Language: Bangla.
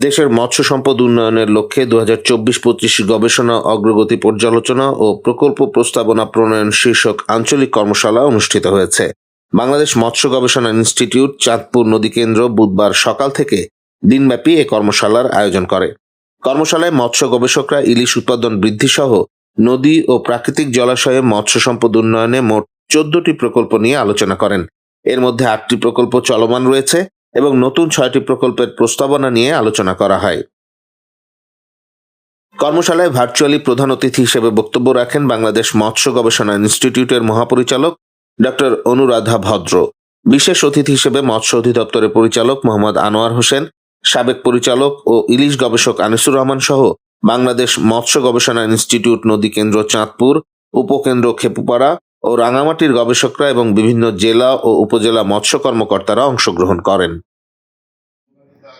দেশের মৎস্য সম্পদ উন্নয়নের লক্ষ্যে দু হাজার চব্বিশ পঁচিশ গবেষণা, অগ্রগতি পর্যালোচনা ও প্রকল্প প্রস্তাবনা প্রণয়ন শীর্ষক আঞ্চলিক কর্মশালা অনুষ্ঠিত হয়েছে। বাংলাদেশ মৎস্য গবেষণা ইনস্টিটিউট চাঁদপুর নদী কেন্দ্র বুধবার সকাল থেকে দিনব্যাপী এ কর্মশালার আয়োজন করে। কর্মশালায় মৎস্য গবেষকরা ইলিশ উৎপাদন বৃদ্ধি সহ নদী ও প্রাকৃতিক জলাশয়ে মৎস্য সম্পদ উন্নয়নে মোট চোদ্দটি প্রকল্প নিয়ে আলোচনা করেন। এর মধ্যে আটটি প্রকল্প চলমান রয়েছে। এবং নতুন ছয়টি প্রকল্পের প্রস্তাবনা নিয়ে আলোচনা করা হয়। কর্মশালায় ভার্চুয়ালি প্রধান অতিথি হিসেবে বক্তব্য রাখেন বাংলাদেশ মৎস্য গবেষণা ইনস্টিটিউটের মহাপরিচালক ডক্টর অনুরাধা ভদ্র। বিশেষ অতিথি হিসেবে মৎস্য অধিদপ্তরের পরিচালক মোহাম্মদ আনোয়ার হোসেন, সাবেক পরিচালক ও ইলিশ গবেষক আনিসুর রহমান সহ বাংলাদেশ মৎস্য গবেষণা ইনস্টিটিউট নদী কেন্দ্র চাঁদপুর, উপকেন্দ্র খেপুপাড়া ও রাঙামাটির গবেষকরা এবং বিভিন্ন জেলা ও উপজেলা মৎস্য কর্মকর্তারা অংশগ্রহণ করেন।